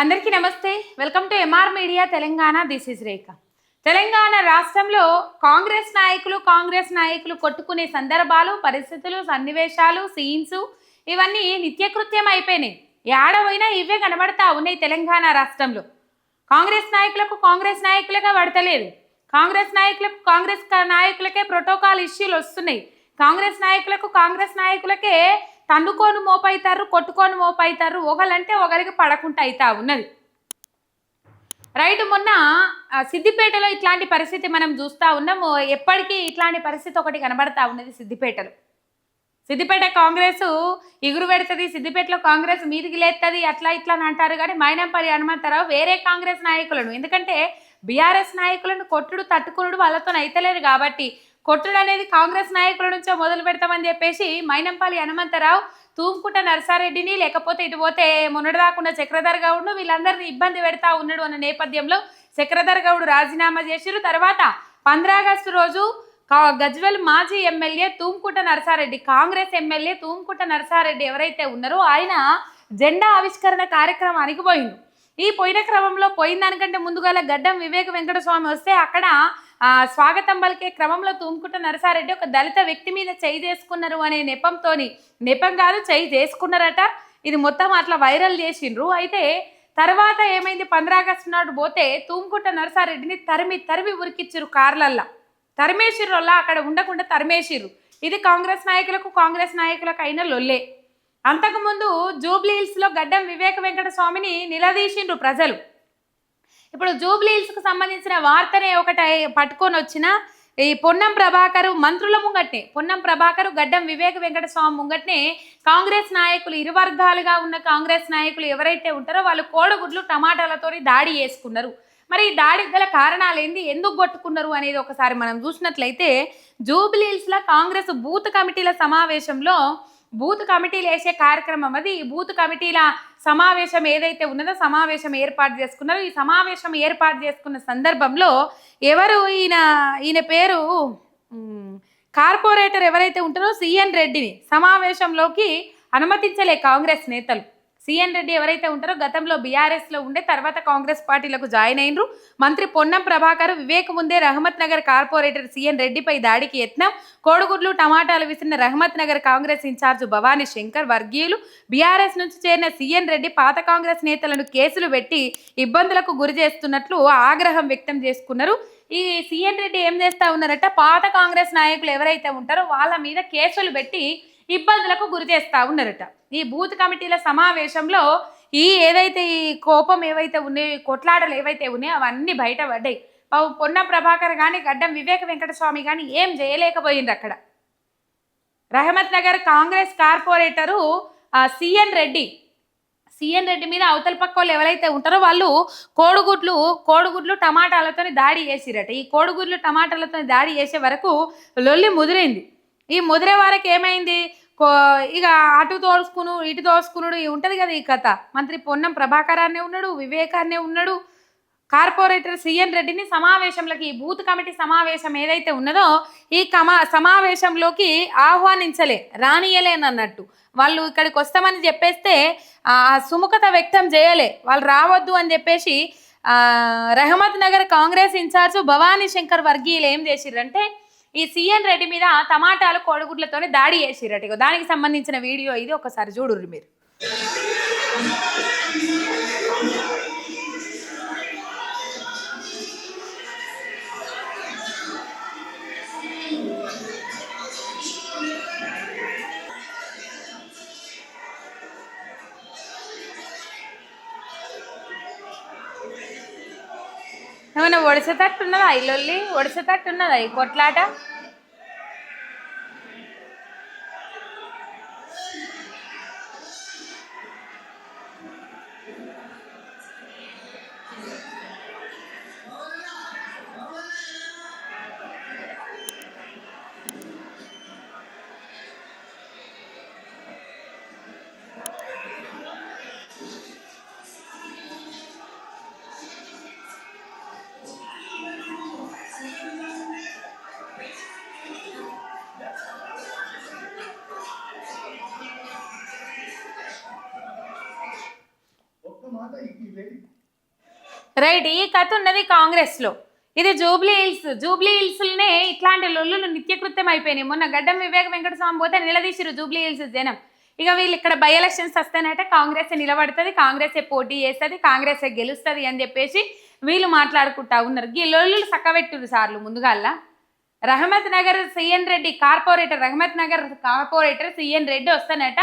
అందరికీ నమస్తే. Welcome to MR media Telangana. This is Rekha Telangana రాష్ట్రంలో కాంగ్రెస్ నాయకులు కాంగ్రెస్ నాయకులు కొట్టుకునే సందర్భాలు పరిస్థితులు సన్నివేశాలు సీన్స్ ఇవన్నీ నిత్యకృత్యం అయిపోయినాయి. ఏడవైనా ఇవే కనబడతా ఉన్నాయి తెలంగాణ రాష్ట్రంలో. కాంగ్రెస్ నాయకులకు కాంగ్రెస్ నాయకులుగా పడతలేదు. కాంగ్రెస్ నాయకులకు కాంగ్రెస్ నాయకులకే ప్రోటోకాల్ ఇష్యూలు వస్తున్నాయి. కాంగ్రెస్ నాయకులకు కాంగ్రెస్ నాయకులకే తన్నుకోను మోపైతారు కొట్టుకోను మోపైతారు ఒకలంటే ఒకరికి పడకుండా అవుతా ఉన్నది. రైట్ మొన్న సిద్దిపేటలో ఇట్లాంటి పరిస్థితి మనం చూస్తూ ఉన్నాము. ఎప్పటికీ ఇట్లాంటి పరిస్థితి ఒకటి కనబడతా ఉన్నది సిద్దిపేటలో. సిద్దిపేట కాంగ్రెస్ ఇగురు పెడుతుంది సిద్దిపేటలో కాంగ్రెస్ మీదికి లేస్తుంది అట్లా ఇట్లా అని అంటారు. కానీ మైనంపల్లి హనుమంతరావు వేరే కాంగ్రెస్ నాయకులను. ఎందుకంటే బీఆర్ఎస్ నాయకులను కొట్టుడు తట్టుకునుడు వాళ్ళతో అయితలేరు కాబట్టి కొట్టుడు అనేది కాంగ్రెస్ నాయకుల నుంచో మొదలు పెడతామని చెప్పేసి మైనంపల్లి హనుమంతరావు తూముకుంట నరసారెడ్డిని లేకపోతే ఇటు పోతే మొన్నటిదాకున్న చక్రధర్ గౌడ్ను వీళ్ళందరినీ ఇబ్బంది పెడతా ఉన్నాడు అన్న నేపథ్యంలో చక్రధర్ గౌడ్ రాజీనామా చేసిరు తర్వాత పంద్రాగస్టు రోజు కా- గజ్వెల్ మాజీ MLA Thumukunta Narasareddy Congress MLA Thumukunta Narasareddy ఎవరైతే ఉన్నారో ఆయన జెండా ఆవిష్కరణ కార్యక్రమానికి పోయిండు. ఈ పోయిన క్రమంలో పోయిన దానికంటే ముందుగా గడ్డం వివేక వెంకటస్వామి వస్తే అక్కడ స్వాగతం పలికే క్రమంలో తూముకుంట నరసారెడ్డి ఒక దళిత వ్యక్తి మీద చేయి చేసుకున్నారు అనే నెపంతోని నెపం కాదు చేయి చేసుకున్నారట. ఇది మొత్తం అట్లా వైరల్ చేసిండ్రు. అయితే తర్వాత ఏమైంది? ఆగస్టు నాడు పోతే తూముకుంట నరసారెడ్డిని తరిమి తరిమి ఉరికిచ్చిరు కార్లల్లా. తరిమేసిర్రు అక్కడ ఉండకుండా తరిమేసిర్రు. ఇది కాంగ్రెస్ నాయకులకు కాంగ్రెస్ నాయకులకు అయిన లొల్లే. అంతకుముందు జూబ్లీ హిల్స్లో గడ్డం వివేక వెంకట స్వామిని నిలదీసిండ్రు ప్రజలు. ఇప్పుడు జూబ్లీహిల్స్కు సంబంధించిన వార్తనే ఒకటి పట్టుకొని వచ్చిన ఈ పొన్నం ప్రభాకర్ మంత్రుల ముంగట్నే పొన్నం ప్రభాకర్ గడ్డం వివేక వెంకట స్వామి ముంగట్నే కాంగ్రెస్ నాయకులు ఇరు వర్గాలుగా ఉన్న కాంగ్రెస్ నాయకులు ఎవరైతే ఉంటారో వాళ్ళు కోడగుడ్లు టమాటాలతోని దాడి చేసుకున్నారు. మరి ఈ దాడికి గల కారణాలు ఏంది ఎందుకు కొట్టుకున్నారు అనేది ఒకసారి మనం చూసినట్లయితే జూబ్లీహిల్స్లో కాంగ్రెస్ బూత్ కమిటీల సమావేశంలో బూత్ కమిటీలు వేసే కార్యక్రమం అది. ఈ బూత్ కమిటీల సమావేశం ఏదైతే ఉన్నదో సమావేశం ఏర్పాటు చేసుకున్నారో. ఈ సమావేశం ఏర్పాటు చేసుకున్న సందర్భంలో ఎవరు ఈయన ఈయన పేరు కార్పొరేటర్ ఎవరైతే ఉంటారో సిఎన్ రెడ్డిని సమావేశంలోకి అనుమతించలే కాంగ్రెస్ నేతలు. సిఎన్ రెడ్డి ఎవరైతే ఉంటారో గతంలో బీఆర్ఎస్లో ఉండే తర్వాత కాంగ్రెస్ పార్టీలకు జాయిన్ అయినరు. మంత్రి పొన్నం ప్రభాకర్ వివేక్ ముందే రహమత్ నగర్ కార్పొరేటర్ సిఎన్ రెడ్డిపై దాడికి యత్నం. కోడిగుడ్లు టమాటాలు విసిరిన రహమత్ నగర్ కాంగ్రెస్ ఇన్ఛార్జ్ భవానీ శంకర్ వర్గీయులు. బీఆర్ఎస్ నుంచి చేరిన సీఎన్ రెడ్డి పాత కాంగ్రెస్ నేతలను కేసులు పెట్టి ఇబ్బందులకు గురి చేస్తున్నట్లు ఆగ్రహం వ్యక్తం చేసుకున్నారు. ఈ సీఎన్ రెడ్డి ఏం చేస్తా ఉన్నారంటే? పాత కాంగ్రెస్ నాయకులు ఎవరైతే ఉంటారో వాళ్ళ మీద కేసులు పెట్టి ఇబ్బందులకు గురి చేస్తూ ఉన్నారట. ఈ బూత్ కమిటీల సమావేశంలో ఈ ఏదైతే ఈ కోపం ఏవైతే ఉన్నాయో ఈ కొట్లాటలు ఏవైతే ఉన్నాయో అవన్నీ బయట పడ్డాయి. పొన్న ప్రభాకర్ కానీ గడ్డం వివేక వెంకటస్వామి కానీ ఏం చేయలేకపోయింది అక్కడ. Rahmat Nagar Congress corporator CN Reddy. CN Reddy మీద అవతల పక్క వాళ్ళు ఎవరైతే ఉంటారో వాళ్ళు కోడిగుడ్లు కోడిగుడ్లు టమాటాలతో దాడి చేసిరట. ఈ కోడిగుడ్లు టమాటాలతో దాడి చేసే వరకు లొల్లి ముదిరింది. ఈ ముదిరే వారికి ఏమైంది ఇక అటు తోసుకును ఇటు తోసుకునుడు ఉంటుంది కదా ఈ కథ. మంత్రి పొన్నం ప్రభాకరాన్నే ఉన్నాడు వివేకాన్నే ఉన్నాడు. కార్పొరేటర్ సిఎన్ రెడ్డిని సమావేశంలోకి ఈ బూత్ కమిటీ సమావేశం ఏదైతే ఉన్నదో ఈ కమా సమావేశంలోకి ఆహ్వానించలే రానియలేనన్నట్టు. వాళ్ళు ఇక్కడికి వస్తామని చెప్పేస్తే ఆ సుముఖత వ్యక్తం చేయలే. వాళ్ళు రావద్దు అని చెప్పేసి ఆ, రహమత్ నగర్ కాంగ్రెస్ ఇన్ఛార్జ్ భవానీ శంకర్ వర్గీయులు ఏం చేసిర్రంటే ఈ సీఎన్ రెడ్డి మీద టమాటాలు కోడిగుడ్లతోనే దాడి చేసిరట ఇగో దానికి సంబంధించిన వీడియో ఇది ఒకసారి చూడుర్రి మీరు. ఏమైనా ఒడిసేటట్టు ఉన్నదా ఇల్లొల్లి ఒడిసేటట్టు ఉన్నదా ఈ కొట్లాట? రైట్ ఈ కథ ఉన్నది కాంగ్రెస్లో ఇది జూబ్లీ హిల్స్ జూబ్లీ హిల్స్లోనే ఇట్లాంటి లొల్లులు నిత్యకృత్యం అయిపోయినాయి. మొన్న గడ్డం వివేక వెంకటస్వామి పోతే నిలదీసిరు జూబ్లీ హిల్స్ జనం. ఇక వీళ్ళు ఇక్కడ బై ఎలక్షన్స్ వస్తేనైతే కాంగ్రెస్ నిలబడుతుంది కాంగ్రెస్ పోటీ చేస్తుంది కాంగ్రెస్ గెలుస్తుంది అని చెప్పేసి వీళ్ళు మాట్లాడుకుంటా ఉన్నారు. ఈ లొల్లులు సక్కబెట్టురు సార్లు ముందుగాల Rahmat Nagar CN Reddy corporator Rahmat Nagar corporator CN Reddy వస్తానట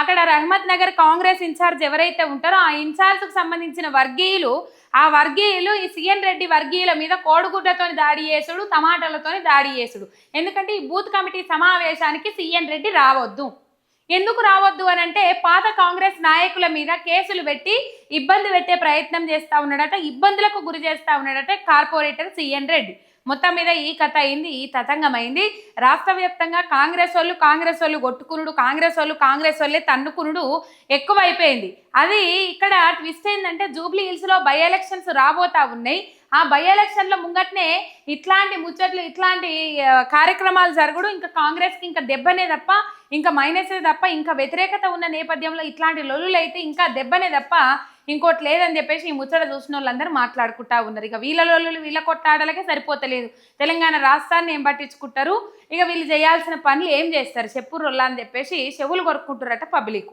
అక్కడ రహమత్ నగర్ కాంగ్రెస్ ఇన్ఛార్జ్ ఎవరైతే ఉంటారో ఆ ఇన్ఛార్జ్కు సంబంధించిన వర్గీయులు ఆ వర్గీయులు ఈ సిఎన్ రెడ్డి వర్గీయుల మీద కోడిగుడ్లతోని దాడి చేసుడు టమాటాలతోని దాడి చేసుడు. ఎందుకంటే ఈ బూత్ కమిటీ సమావేశానికి సిఎన్ రెడ్డి రావద్దు. ఎందుకు రావద్దు అని అంటే పాత కాంగ్రెస్ నాయకుల మీద కేసులు పెట్టి ఇబ్బంది పెట్టే ప్రయత్నం చేస్తూ ఉన్నాడట ఇబ్బందులకు గురి చేస్తా ఉన్నాడట కార్పొరేటర్ సిఎన్ రెడ్డి. మొత్తం మీద ఈ కథ అయింది ఈ తతంగం అయింది. రాష్ట్ర వ్యాప్తంగా కాంగ్రెస్ వాళ్ళు కాంగ్రెస్ వాళ్ళు కొట్టుకునుడు కాంగ్రెస్ వాళ్ళు కాంగ్రెస్ వాళ్ళే తన్నుకునుడు ఎక్కువైపోయింది. అది ఇక్కడ ట్విస్ట్ ఏంటంటే జూబ్లీ హిల్స్లో బై ఎలక్షన్స్ రాబోతా ఉన్నాయి. ఆ బై ఎలక్షన్ల ముంగట్నే ఇట్లాంటి ముచ్చట్లు ఇట్లాంటి కార్యక్రమాలు జరగడు. ఇంకా కాంగ్రెస్కి ఇంకా దెబ్బనే తప్ప ఇంకా మైనసే తప్ప ఇంకా వ్యతిరేకత ఉన్న నేపథ్యంలో ఇట్లాంటి లొల్లులు అయితే ఇంకా దెబ్బనే తప్ప ఇంకోటి లేదని చెప్పేసి ఈ ముచ్చట చూసిన వాళ్ళందరూ మాట్లాడుకుంటా ఉన్నారు. ఇక వీళ్ళ వీళ్ళ కొట్టాడలకే సరిపోతలేదు. తెలంగాణ రాష్ట్రాన్ని ఏం పట్టించుకుంటారు? ఇక వీళ్ళు చేయాల్సిన పనులు ఏం చేస్తారు? చెప్పు రొల్లా అని చెప్పేసి చెవులు కొరుక్కుంటారట పబ్లిక్.